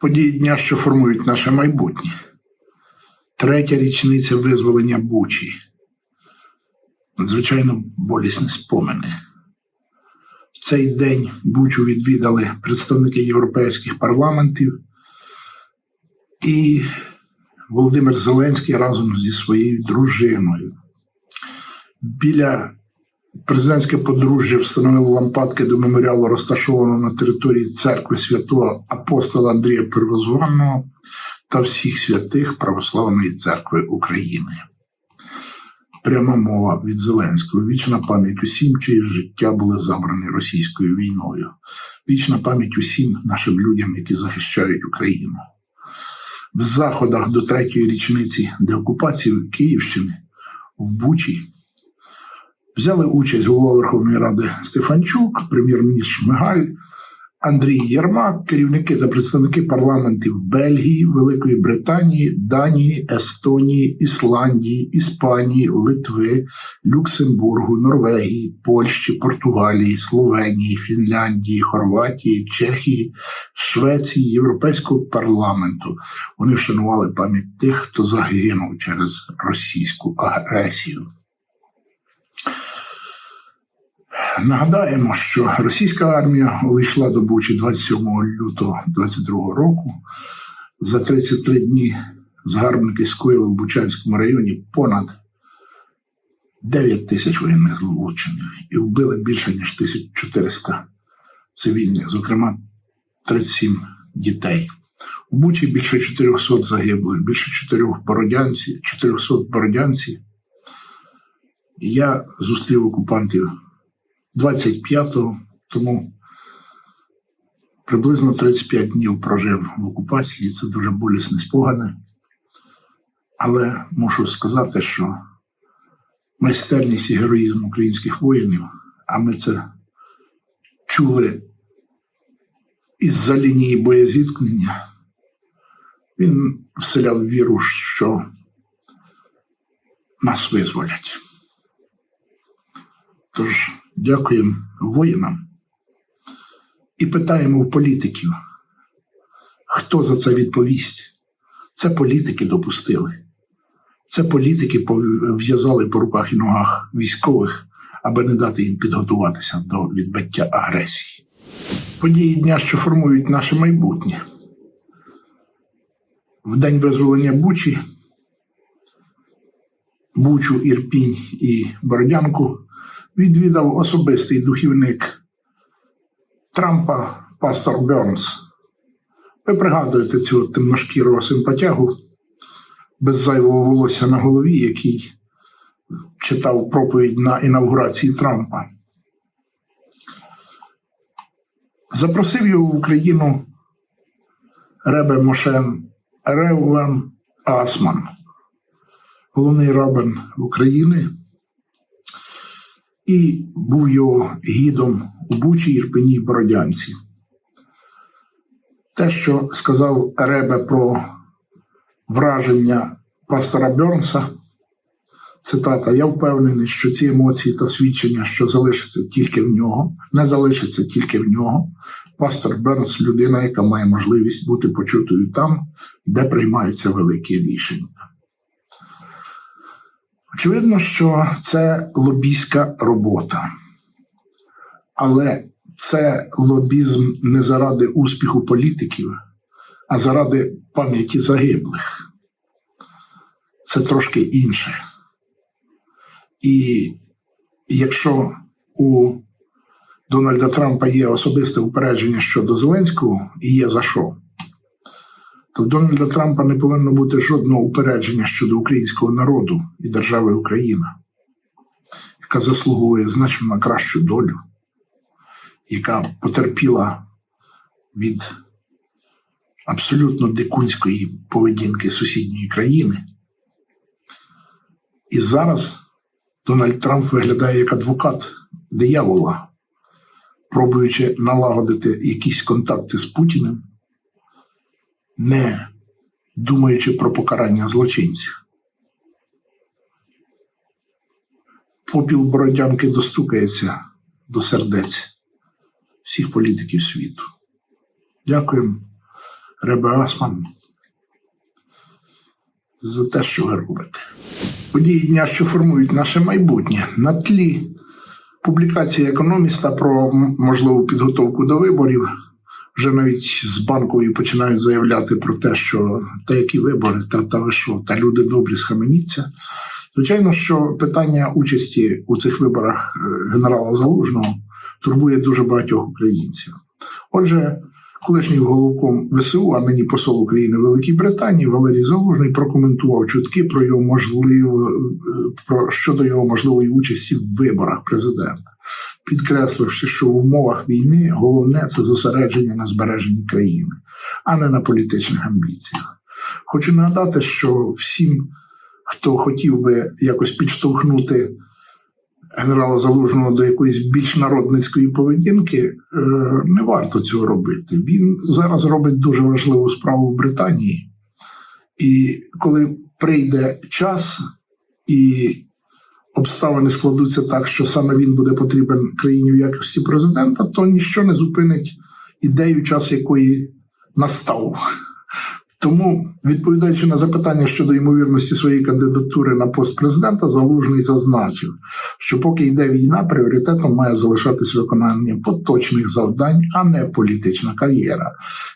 Події дня, що формують наше майбутнє. Третя річниця визволення Бучі. Надзвичайно болісні спомини. В цей день Бучу відвідали представники європейських парламентів і Володимир Зеленський разом зі своєю дружиною. Біля президентське подружжя встановило лампадки до меморіалу, розташованого на території церкви святого апостола Андрія Первозванного та всіх святих Православної церкви України. Пряма мова від Зеленського. Вічна пам'ять усім, чиї життя були забрані російською війною. Вічна пам'ять усім нашим людям, які захищають Україну. В заходах до третьої річниці деокупації Київщини в Бучі взяли участь голова Верховної Ради Стефанчук, прем'єр-міністр Шмигаль, Андрій Єрмак, керівники та представники парламентів Бельгії, Великої Британії, Данії, Естонії, Ісландії, Іспанії, Литви, Люксембургу, Норвегії, Польщі, Португалії, Словенії, Фінляндії, Хорватії, Чехії, Швеції, Європейського парламенту. Вони вшанували пам'ять тих, хто загинув через російську агресію. Нагадаємо, що російська армія увійшла до Бучі 27 лютого 22 року. За 33 дні згарбники скоїли в Бучанському районі понад 9 тисяч воєнних злочинів і вбили більше ніж 1400 цивільних, зокрема 37 дітей. У Бучі більше 400 загиблих, більше 4 бородянців, 400 бородянців. Я зустрів окупантів 25-го, тому приблизно 35 днів прожив в окупації. Це дуже болісні спогади. Але мушу сказати, що майстерність і героїзм українських воїнів, а ми це чули із-за лінії боєзіткнення, він вселяв віру, що нас визволять. Тож дякуємо воїнам і питаємо в політиків, хто за це відповість. Це політики допустили. Це політики пов'язали по руках і ногах військових, аби не дати їм підготуватися до відбиття агресії. Події дня, що формують наше майбутнє. В день визволення Бучі, Бучу, Ірпінь і Бородянку відвідав особистий духівник Трампа пастор Бернс. Ви пригадуєте цього темношкірого симпатягу без зайвого волосся на голові, який читав проповідь на інавгурації Трампа. Запросив його в Україну Ребе Мошен Ревен Асман, головний рабин України і був його гідом у Бучі, Ірпені і Бородянці. Те, що сказав Ребе про враження пастора Бернса, цитата: Я впевнений, що ці емоції та свідчення, що залишаться тільки в нього, не залишаться тільки в нього. Пастор Бернс людина, яка має можливість бути почутою там, де приймаються великі рішення. Очевидно, що це лобійська робота, але це лобізм не заради успіху політиків, а заради пам'яті загиблих. Це трошки інше. І якщо у Дональда Трампа є особисте упередження щодо Зеленського і є за що, то в Дональда Трампа не повинно бути жодного упередження щодо українського народу і держави Україна, яка заслуговує значно на кращу долю, яка потерпіла від абсолютно дикунської поведінки сусідньої країни. І зараз Дональд Трамп виглядає як адвокат диявола, пробуючи налагодити якісь контакти з Путіним не думаючи про покарання злочинців. попіл Бородянки достукається до сердець всіх політиків світу. Дякуємо, Ребе Асман, за те, що ви робите. Події дня, що формують наше майбутнє, на тлі публікації економіста про можливу підготовку до виборів. Вже навіть з банкової починають заявляти про те, що та які вибори, та, та ви що, та люди добрі схаменіться. Звичайно, що питання участі у цих виборах е, генерала Залужного турбує дуже багатьох українців. Отже, колишній головком ВСУ, а нині посол України в Великій Британії Валерій Залужний прокоментував чутки про його можливо про щодо його можливої участі в виборах президента, підкресливши, що в умовах війни головне це зосередження на збереженні країни, а не на політичних амбіціях. Хочу нагадати, що всім, хто хотів би якось підштовхнути генерала Залужного до якоїсь більш народницької поведінки, е, не варто цього робити. Він зараз робить дуже важливу справу в Британії, і коли прийде час і обставини складуться так, що саме він буде потрібен країні в якості президента, то ніщо не зупинить ідею, час якої настав. Тому, відповідаючи на запитання щодо ймовірності своєї кандидатури на пост президента, Залужний зазначив, що поки йде війна, пріоритетом має залишатись виконання поточних завдань, а не політична кар'єра.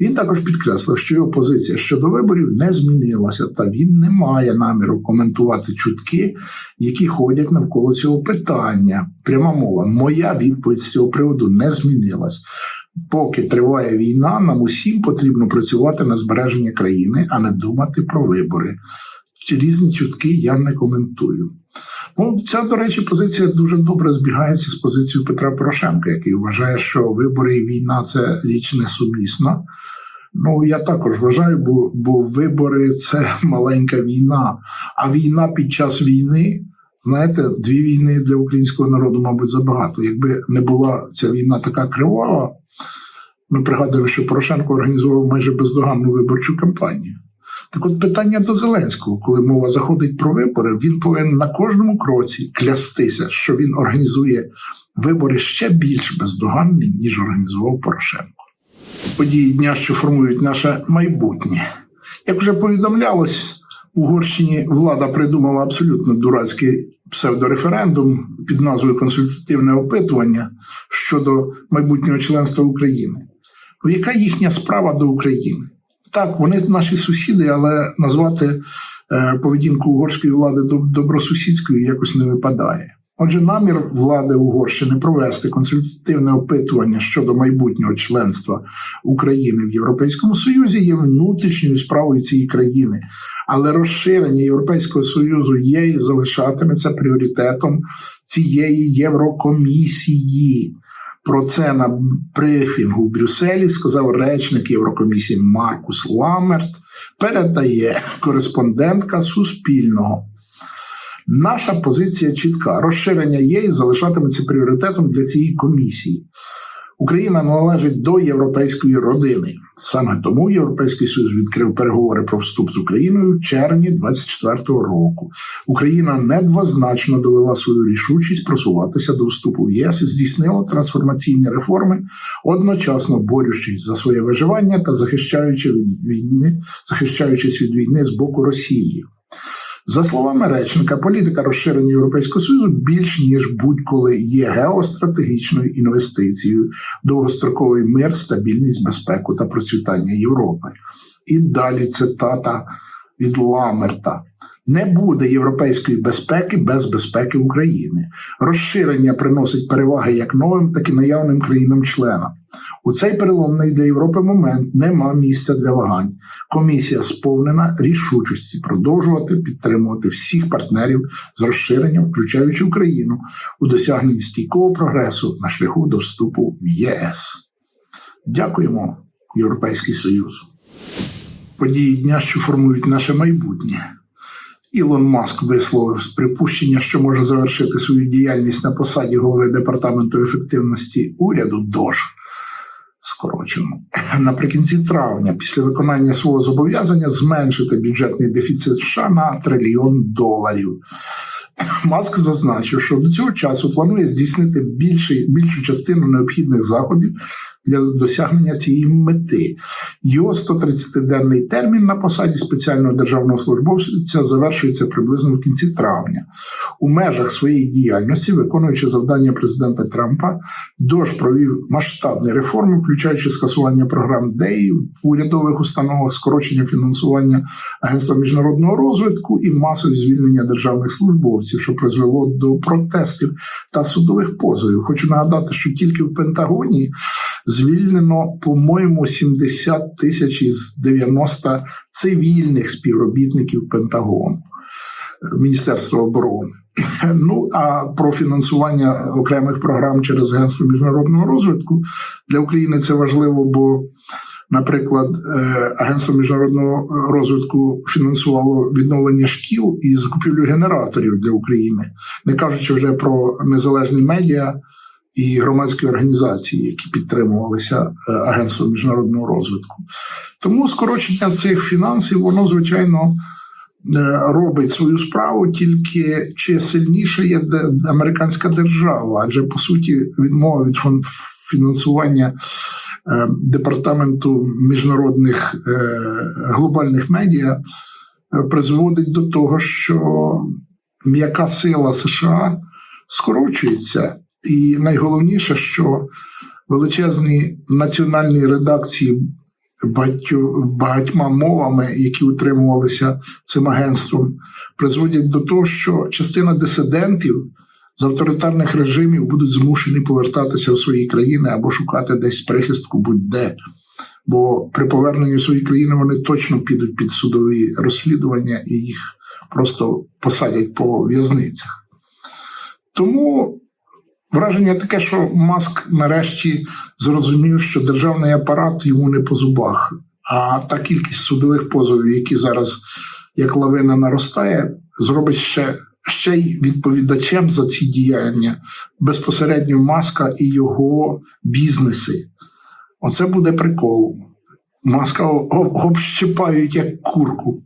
Він також підкреслив, що його позиція щодо виборів не змінилася, та він не має наміру коментувати чутки, які ходять навколо цього питання. Пряма мова, моя відповідь з цього приводу не змінилась. Поки триває війна, нам усім потрібно працювати на збереження країни, а не думати про вибори. Ці різні чутки я не коментую. Ну, ця, до речі, позиція дуже добре збігається з позицією Петра Порошенка, який вважає, що вибори і війна це річ несумісна. Ну, я також вважаю, бо, бо вибори це маленька війна. А війна під час війни, знаєте, дві війни для українського народу, мабуть, забагато. Якби не була ця війна така кривава, ми пригадуємо, що Порошенко організував майже бездоганну виборчу кампанію. Так от питання до Зеленського, коли мова заходить про вибори, він повинен на кожному кроці клястися, що він організує вибори ще більш бездоганні, ніж організував Порошенко. Події дня, що формують наше майбутнє. Як вже повідомлялось, в Угорщині влада придумала абсолютно дурацький псевдореферендум під назвою Консультативне опитування щодо майбутнього членства України. Ну, яка їхня справа до України? Так, вони наші сусіди, але назвати е, поведінку угорської влади доб- добросусідською якось не випадає. Отже, намір влади Угорщини провести консультативне опитування щодо майбутнього членства України в Європейському Союзі є внутрішньою справою цієї країни, але розширення Європейського Союзу є і залишатиметься пріоритетом цієї Єврокомісії. Про це на брифінгу в Брюсселі сказав речник Єврокомісії Маркус Ламерт, передає кореспондентка Суспільного. Наша позиція чітка: розширення є залишатиметься пріоритетом для цієї комісії. Україна належить до європейської родини. Саме тому Європейський Союз відкрив переговори про вступ з Україною в червні 24-го року. Україна недвозначно довела свою рішучість просуватися до вступу в ЄС і здійснила трансформаційні реформи, одночасно борючись за своє виживання та захищаючи від війни, захищаючись від війни з боку Росії. За словами речника, політика розширення Європейського Союзу більш ніж будь-коли є геостратегічною інвестицією, довгостроковий мир, стабільність, безпеку та процвітання Європи. І далі цитата від Ламерта. Не буде європейської безпеки без безпеки України. Розширення приносить переваги як новим, так і наявним країнам-членам. У цей переломний для Європи момент нема місця для вагань. Комісія сповнена рішучості продовжувати підтримувати всіх партнерів з розширенням, включаючи Україну, у досягненні стійкого прогресу на шляху до вступу в ЄС. Дякуємо, Європейський Союз. Події дня, що формують наше майбутнє. Ілон Маск висловив припущення, що може завершити свою діяльність на посаді голови департаменту ефективності уряду ДОЖ скорочено наприкінці травня, після виконання свого зобов'язання зменшити бюджетний дефіцит США на трильйон доларів. Маск зазначив, що до цього часу планує здійснити більшу частину необхідних заходів для досягнення цієї мети. Його 130-денний термін на посаді спеціального державного службовця завершується приблизно в кінці травня. У межах своєї діяльності, виконуючи завдання президента Трампа, Дож провів масштабні реформи, включаючи скасування програм ДЕІ в урядових установах, скорочення фінансування Агентства міжнародного розвитку і масові звільнення державних службовців, що призвело до протестів та судових позовів. Хочу нагадати, що тільки в Пентагоні звільнено, по-моєму, 70 тисяч із 90 цивільних співробітників Пентагону. Міністерства оборони. Ну а про фінансування окремих програм через Агентство міжнародного розвитку для України це важливо, бо, наприклад, е, Агентство міжнародного розвитку фінансувало відновлення шкіл і закупівлю генераторів для України, не кажучи вже про незалежні медіа і громадські організації, які підтримувалися е, Агентством міжнародного розвитку. Тому скорочення цих фінансів, воно звичайно е, робить свою справу, тільки чи сильніше є американська держава, адже по суті відмова від фінансування е, департаменту міжнародних глобальних медіа призводить до того, що м'яка сила США скорочується, і найголовніше, що величезні національні редакції багатьма мовами, які утримувалися цим агентством, призводять до того, що частина дисидентів з авторитарних режимів будуть змушені повертатися в свої країни або шукати десь прихистку будь-де. Бо при поверненні в свої країни вони точно підуть під судові розслідування і їх просто посадять по в'язницях. Тому враження таке, що Маск нарешті зрозумів, що державний апарат йому не по зубах, а та кількість судових позовів, які зараз як лавина наростає, зробить ще, ще й відповідачем за ці діяння безпосередньо Маска і його бізнеси. Оце буде прикол. Маска общипають як курку.